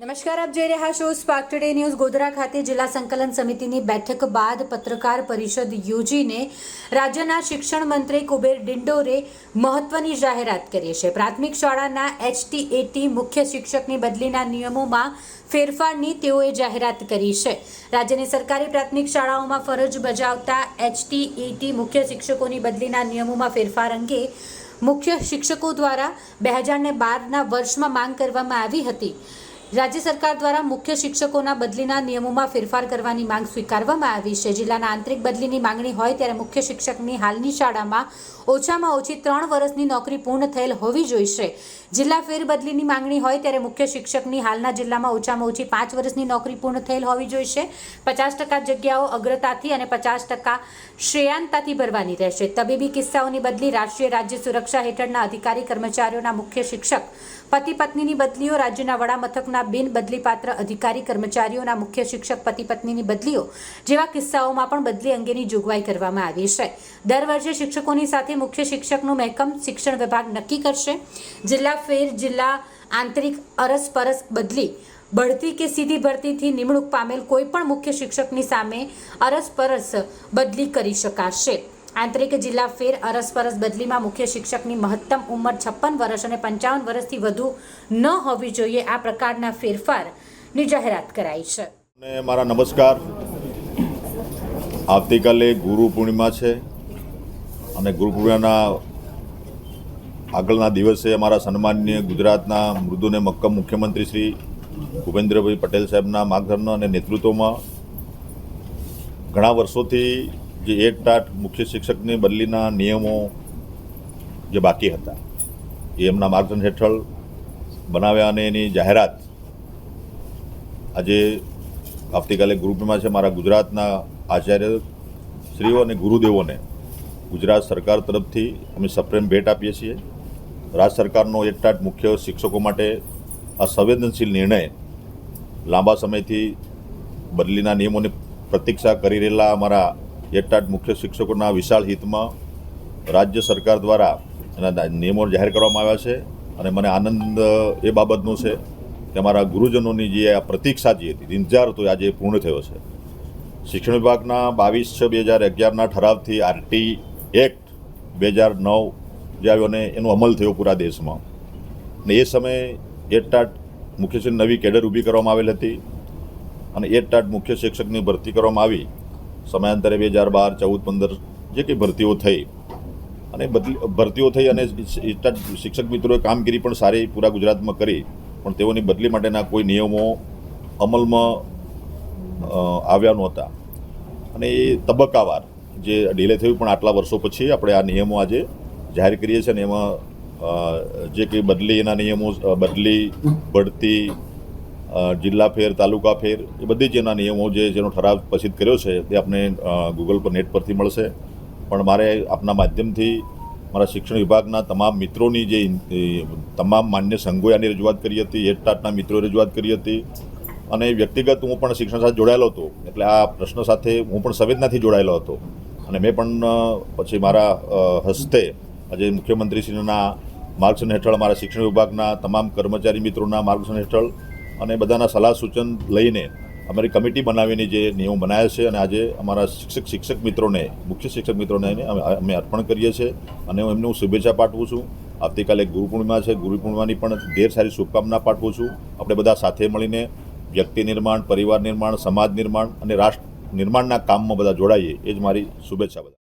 નમસ્કાર, આપ જોઈ રહ્યા છો સ્પાર્ક ટુડે ન્યૂઝ ગોધરા ખાતે જિલ્લા સંકલન સમિતિની બેઠક બાદ પત્રકાર પરિષદ યોજીને રાજ્યના શિક્ષણ મંત્રી કુબેર ડિંડોરે મહત્વની જાહેરાત કરી છે. પ્રાથમિક શાળાના એચટીએટી મુખ્ય શિક્ષકની બદલીના નિયમોમાં ફેરફારની તેઓએ જાહેરાત કરી છે. રાજ્યની સરકારી પ્રાથમિક શાળાઓમાં ફરજ બજાવતા એચટીએટી મુખ્ય શિક્ષકોની બદલીના નિયમોમાં ફેરફાર અંગે મુખ્ય શિક્ષકો દ્વારા બે હજારને બારના વર્ષમાં માંગ કરવામાં આવી હતી. રાજ્ય સરકાર દ્વારા મુખ્ય શિક્ષકોના બદલીના નિયમોમાં ફેરફાર કરવાની માંગ સ્વીકારવામાં આવી છે. જિલ્લાના આંતરિક બદલીની માંગણી હોય ત્યારે મુખ્ય શિક્ષકની હાલની શાળામાં ઓછામાં ઓછી ત્રણ વર્ષની નોકરી પૂર્ણ થયેલ હોવી જોઈશે. જિલ્લા ફેરબદલીની માંગણી હોય ત્યારે મુખ્ય શિક્ષકની હાલના જિલ્લામાં ઓછામાં ઓછી પાંચ વર્ષની નોકરી પૂર્ણ થયેલ હોવી જોઈશે. પચાસ ટકા જગ્યાઓ અગ્રતાથી અને પચાસ ટકા શ્રેયાંતાથી ભરવાની રહેશે. તબીબી કિસ્સાઓની બદલી રાષ્ટ્રીય રાજ્ય સુરક્ષા હેઠળના અધિકારી કર્મચારીઓના મુખ્ય શિક્ષક પતિ પત્નીની બદલીઓ રાજ્યના વડા મથકના બિન બદલીપાત્ર અધિકારી કર્મચારીઓના મુખ્ય શિક્ષક પતિ પત્નીની બદલીઓ જેવા કિસ્સાઓમાં પણ બદલી અંગેની જોગવાઈ કરવામાં આવી છે. દર વર્ષે શિક્ષકોની સાથે મુખ્ય શિક્ષકનું મહેકમ શિક્ષણ વિભાગ નક્કી કરશે. જિલ્લા ફેર, જિલ્લા આંતરિક અરસપરસ બદલી, બઢતી કે સીધી ભરતીથી નિમણૂક પામેલ કોઈ પણ મુખ્ય શિક્ષકની સામે અરસપરસ બદલી કરી શકાશે. આંતરિક જિલ્લા ફેર અરસપરસ બદલીમાં મુખ્ય શિક્ષકની મહત્તમ ઉંમર છપ્પન વર્ષ અને પંચાવન વર્ષથી વધુ ન હોવી જોઈએ આ પ્રકારના ફેરફારની જાહેરાત કરાઈ છે. અને મારા નમસ્કાર. આવતીકાલે ગુરુ પૂર્ણિમા છે અને ગુરુ પૂર્ણિમાના આગળના દિવસે અમારા સન્માનીય ગુજરાતના મૃદુને મક્કમ મુખ્યમંત્રી શ્રી ભૂપેન્દ્રભાઈ પટેલ સાહેબના માર્ગદર્શન અને નેતૃત્વમાં ઘણા વર્ષોથી જે એક ટાટ મુખ્ય શિક્ષકની બદલીના નિયમો જે બાકી હતા, એ એમના માર્ગદર્શન હેઠળ બનાવ્યા અને એની જાહેરાત આજે આવતીકાલે ગ્રુપમાં છે. મારા ગુજરાતના આચાર્ય શ્રીઓ અને ગુરુદેવોને ગુજરાત સરકાર તરફથી અમે સપ્રેમ ભેટ આપીએ છીએ. રાજ્ય સરકારનો એકટાટ મુખ્ય શિક્ષકો માટે આ સંવેદનશીલ નિર્ણય લાંબા સમયથી બદલીના નિયમોની પ્રતીક્ષા કરી રહેલા અમારા એકટાટ મુખ્ય શિક્ષકોના વિશાળ હિતમાં રાજ્ય સરકાર દ્વારા એના નિયમો જાહેર કરવામાં આવ્યા છે અને મને આનંદ, એ બાબતનો છે કે અમારા ગુરુજનોની જે આ પ્રતીક્ષા જે હતી ઇંતજાર હતો આજે પૂર્ણ થયો છે. શિક્ષણ વિભાગના બાવીસ છ બે હજાર અગિયારના ઠરાવથી આરટી એક્ટ બે હજાર નવ જે આવ્યો અને એનો અમલ થયો પૂરા દેશમાં. ને એ સમયે એટાટ મુખ્ય નવી કેડર ઊભી કરવામાં આવેલ હતી અને એટાટ મુખ્ય શિક્ષકની ભરતી કરવામાં આવી. સમયાંતરે બે હજાર બાર, ચૌદ, પંદર જે કંઈ ભરતીઓ થઈ અને બદલી, ભરતીઓ થઈ અને શિક્ષક મિત્રોએ કામગીરી પણ સારી પૂરા ગુજરાતમાં કરી, પણ તેઓની બદલી માટેના કોઈ નિયમો અમલમાં આવ્યા નહોતા. અને એ તબક્કાવાર જે ડીલે થયું પણ આટલા વર્ષો પછી આપણે આ નિયમો આજે જાહેર કરીએ છીએ અને એમાં જે કંઈ બદલીના નિયમો બદલી બઢતી જિલ્લા ફેર, તાલુકા ફેર, એ બધી જ એના નિયમો જે જેનો ઠરાવ પસિત કર્યો છે, તે આપને ગૂગલ પર, નેટ પરથી મળશે. પણ મારે આપના માધ્યમથી મારા શિક્ષણ વિભાગના તમામ મિત્રોની જે તમામ માન્ય સંઘોએ આની રજૂઆત કરી હતી એટાટના મિત્રોએ રજૂઆત કરી હતી. અને વ્યક્તિગત હું પણ શિક્ષણ સાથે જોડાયેલો હતો, એટલે આ પ્રશ્ન સાથે હું પણ સંવેદનાથી જોડાયેલો હતો. અને મેં પણ પછી મારા હસ્તે આજે મુખ્યમંત્રીશ્રીના માર્ગદર્શન હેઠળ, મારા શિક્ષણ વિભાગના તમામ કર્મચારી મિત્રોના માર્ગદર્શન હેઠળ અને બધાના સલાહ સૂચન લઈને અમારી કમિટી બનાવીને જે નિયમો બનાવ્યા છે અને આજે અમારા શિક્ષક શિક્ષક મિત્રોને, મુખ્ય શિક્ષક મિત્રોને અમે અર્પણ કરીએ છીએ અને હું એમને હું શુભેચ્છા પાઠવું છું. આવતીકાલે ગુરુ પૂર્ણિમા છે, ગુરુ પૂર્ણિમાની પણ ઢેર સારી શુભકામના પાઠવું છું. આપણે બધા સાથે મળીને વ્યક્તિ નિર્માણ, પરિવાર નિર્માણ, સમાજ નિર્માણ અને રાષ્ટ્ર નિર્માણના કામમાં બધા જોડાઈએ, એ જ મારી શુભેચ્છા બધા